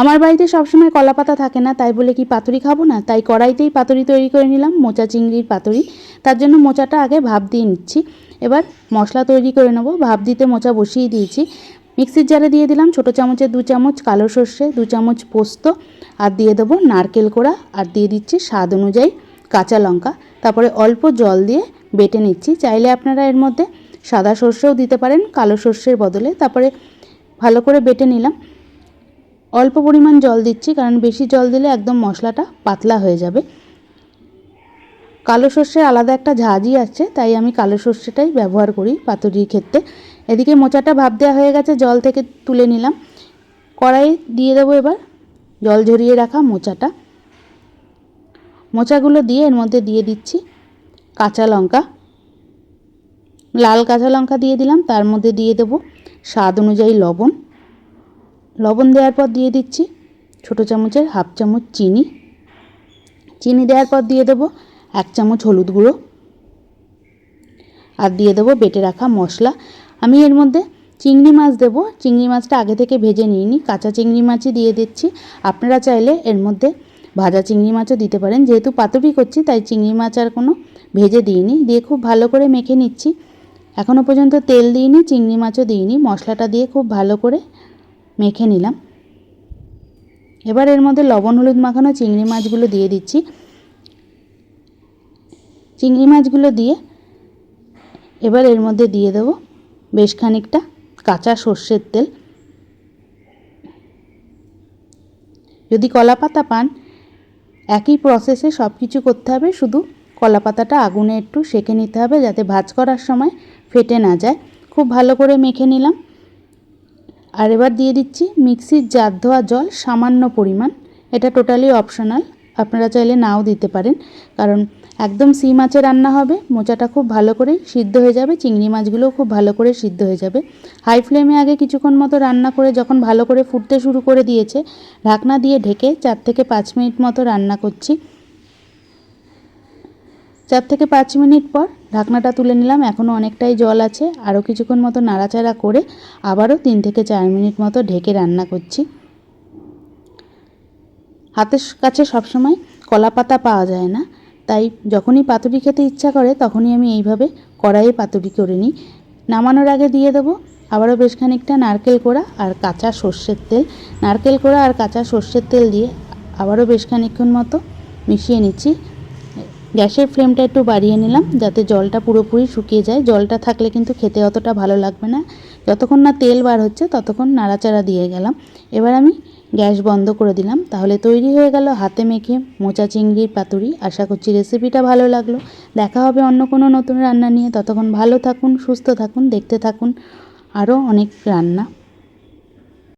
আমার বাড়িতে সবসময় কলা পাতা থাকে না, তাই বলে কি পাতুরি খাব না? তাই কড়াইতেই পাতুরি তৈরি করে নিলাম, মোচা চিংড়ির পাতুরি। তার জন্য মোচাটা আগে ভাপ দিয়ে নিচ্ছি। এবার মশলা তৈরি করে নেব, ভাপ দিতে মোচা বসিয়ে দিয়েছি। মিক্সির জারে দিয়ে দিলাম ছোটো চামচের দু চামচ কালো সর্ষে, দু চামচ পোস্ত, আর দিয়ে দেবো নারকেল কোড়া, আর দিয়ে দিচ্ছি স্বাদ অনুযায়ী কাঁচা লঙ্কা। তারপরে অল্প জল দিয়ে বেটে নিচ্ছি। চাইলে আপনারা এর মধ্যে সাদা সর্ষেও দিতে পারেন, কালো সর্ষের বদলে। তারপরে ভালো করে বেটে নিলাম। অল্প পরিমাণ জল দিচ্ছি, কারণ বেশি জল দিলে একদম মশলাটা পাতলা হয়ে যাবে। কালো সর্ষের আলাদা একটা ঝাঁঝই আছে, তাই আমি কালো সর্ষেটাই ব্যবহার করি পাতুরির ক্ষেত্রে। এদিকে মোচাটা ভাব দেওয়া হয়ে গেছে, জল থেকে তুলে নিলাম। কড়াই দিয়ে দেবো এবার জল ঝরিয়ে রাখা মোচাটা। মোচাগুলো দিয়ে এর মধ্যে দিয়ে দিচ্ছি কাঁচা লঙ্কা। লাল কাঁচা লঙ্কা দিয়ে দিলাম, তার মধ্যে দিয়ে দেবো স্বাদ অনুযায়ী লবণ। লবণ দেওয়ার পর দিয়ে দিচ্ছি ছোটো চামচের হাফ চামচ চিনি। চিনি দেওয়ার পর দিয়ে দেবো এক চামচ হলুদ গুঁড়ো। আর দিয়ে দেবো বেটে রাখা মশলা। আমি এর মধ্যে চিংড়ি মাছ দেবো। চিংড়ি মাছটা আগে থেকে ভেজে নিইনি। কাঁচা চিংড়ি মাছই দিয়ে দিচ্ছি। আপনারা চাইলে এর মধ্যে ভাজা চিংড়ি মাছও দিতে পারেন। যেহেতু পাতুরি করছি, তাই চিংড়ি মাছ আর কোনো ভেজে দিইনি। দিয়ে খুব ভালো করে মেখে নিচ্ছি। এখনও পর্যন্ত তেল দিইনি, চিংড়ি মাছও দিইনি। মশলাটা দিয়ে খুব ভালো করে মেখে নিলাম। এবার এর মধ্যে লবণ, হলুদ মাখানো চিংড়ি মাছগুলো দিয়ে দিচ্ছি। চিংড়ি মাছগুলো দিয়ে এবার এর মধ্যে দিয়ে দেবো বেশ খানিকটা কাঁচা সর্ষের তেল। যদি কলা পাতা পান, একই প্রসেসে সব কিছু করতে হবে, শুধু কলা পাতাটা আগুনে একটু সেঁকে নিতে হবে যাতে ভাজ করার সময় ফেটে না যায়। খুব ভালো করে মেখে নিলাম। আর এবার দিয়ে দিচ্ছি মিক্সির জার ধোয়া জল সামান্য পরিমাণ। এটা টোটালি অপশনাল, আপনারা চাইলে নাও দিতে পারেন। কারণ একদম সি মাছে রান্না হবে, মোচাটা খুব ভালো করে সিদ্ধ হয়ে যাবে, চিংড়ি মাছগুলোও খুব ভালো করে সিদ্ধ হয়ে যাবে। হাই ফ্লেমে আগে কিছুক্ষণ মতো রান্না করে যখন ভালো করে ফুটতে শুরু করে দিয়েছে, ঢাকনা দিয়ে ঢেকে চার থেকে পাঁচ মিনিট মতো রান্না করছি। চার থেকে পাঁচ মিনিট পর ঢাকনাটা তুলে নিলাম এখনও অনেকটাই জল আছে আরও কিছুক্ষণ মতো নাড়াচাড়া করে আবারও তিন থেকে চার মিনিট মতো ঢেকে রান্না করছি। হাতের কাছে সবসময় কলা পাতা পাওয়া যায় না, তাই যখনই পাতুরি খেতে ইচ্ছা করে তখনই আমি এইভাবে কড়াইয়ে পাতুরি করে নিই। নামানোর আগে দিয়ে দেবো আবারও বেশ খানিকটা নারকেল কোড়া আর কাঁচা সর্ষের তেল। নারকেল কোড়া আর কাঁচা সর্ষের তেল দিয়ে আবারও বেশ খানিকক্ষণ মতো মিশিয়ে নিচ্ছি। গ্যাসের ফ্লেমটা একটু বাড়িয়ে নিলাম, যাতে জলটা পুরোপুরি শুকিয়ে যায়। জলটা থাকলে কিন্তু খেতে অতটা ভালো লাগবে না। যতক্ষণ না তেল বার হচ্ছে, ততক্ষণ নাড়াচাড়া দিয়ে গেলাম। এবার আমি গ্যাস বন্ধ করে দিলাম। তাহলে তৈরি হয়ে গেল হাতে মেখে মোচা চিংড়ির পাতুরি। আশা করছি রেসিপিটা ভালো লাগল। দেখা হবে অন্য কোনো নতুন রান্না নিয়ে। ততক্ষণ ভালো থাকুন, সুস্থ থাকুন, দেখতে থাকুন। আরও অনেক রান্না।